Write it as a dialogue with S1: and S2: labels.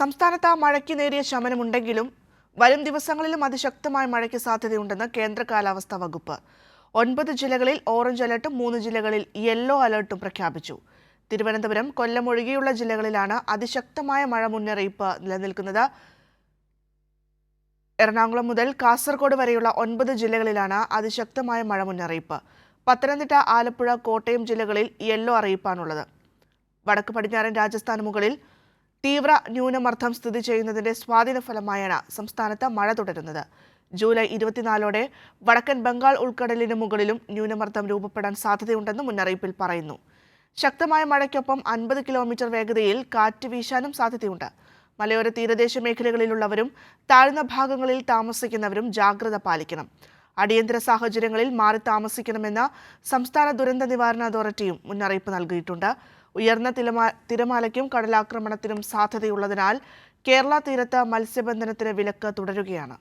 S1: സംസ്ഥാനത്ത് മഴയ്ക്ക് നേരിയ ശമനമുണ്ടെങ്കിലും വരും ദിവസങ്ങളിലും അതിശക്തമായ മഴയ്ക്ക് സാധ്യതയുണ്ടെന്ന് കേന്ദ്ര കാലാവസ്ഥാ വകുപ്പ് ഒൻപത് ജില്ലകളിൽ ഓറഞ്ച് അലർട്ടും മൂന്ന് ജില്ലകളിൽ യെല്ലോ അലർട്ടും പ്രഖ്യാപിച്ചു തിരുവനന്തപുരം കൊല്ലം ഒഴികെയുള്ള ജില്ലകളിലാണ് അതിശക്തമായ മഴ മുന്നറിയിപ്പ് നിലനിൽക്കുന്നത് എറണാകുളം മുതൽ കാസർഗോഡ് വരെയുള്ള ഒൻപത് ജില്ലകളിലാണ് അതിശക്തമായ മഴ മുന്നറിയിപ്പ് പത്തനംതിട്ട ആലപ്പുഴ കോട്ടയം ജില്ലകളിൽ യെല്ലോ അറിയിപ്പാണുള്ളത് വടക്ക് പടിഞ്ഞാറൻ രാജസ്ഥാന് മുകളിൽ തീവ്ര ന്യൂനമർദ്ദം സ്ഥിതി ചെയ്യുന്നതിന്റെ സ്വാധീന ഫലമായാണ് സംസ്ഥാനത്ത് മഴ തുടരുന്നത് ജൂലൈ ഇരുപത്തിനാലോടെ വടക്കൻ ബംഗാൾ ഉൾക്കടലിന് മുകളിലും ന്യൂനമർദ്ദം രൂപപ്പെടാൻ സാധ്യതയുണ്ടെന്ന് മുന്നറിയിപ്പിൽ പറയുന്നു ശക്തമായ മഴയ്ക്കൊപ്പം അൻപത് കിലോമീറ്റർ വേഗതയിൽ കാറ്റ് വീശാനും സാധ്യതയുണ്ട് മലയോര തീരദേശ മേഖലകളിലുള്ളവരും താഴ്ന്ന ഭാഗങ്ങളിൽ താമസിക്കുന്നവരും ജാഗ്രത പാലിക്കണം അടിയന്തര സാഹചര്യങ്ങളിൽ മാറി താമസിക്കണമെന്ന് സംസ്ഥാന ദുരന്ത നിവാരണ അതോറിറ്റിയും മുന്നറിയിപ്പ് നൽകിയിട്ടുണ്ട് ഉയർന്ന തിരമാ തിരമാലയ്ക്കും കടലാക്രമണത്തിനും സാധ്യതയുള്ളതിനാൽ കേരള തീരത്ത് മത്സ്യബന്ധനത്തിന് വിലക്ക് തുടരുകയാണ്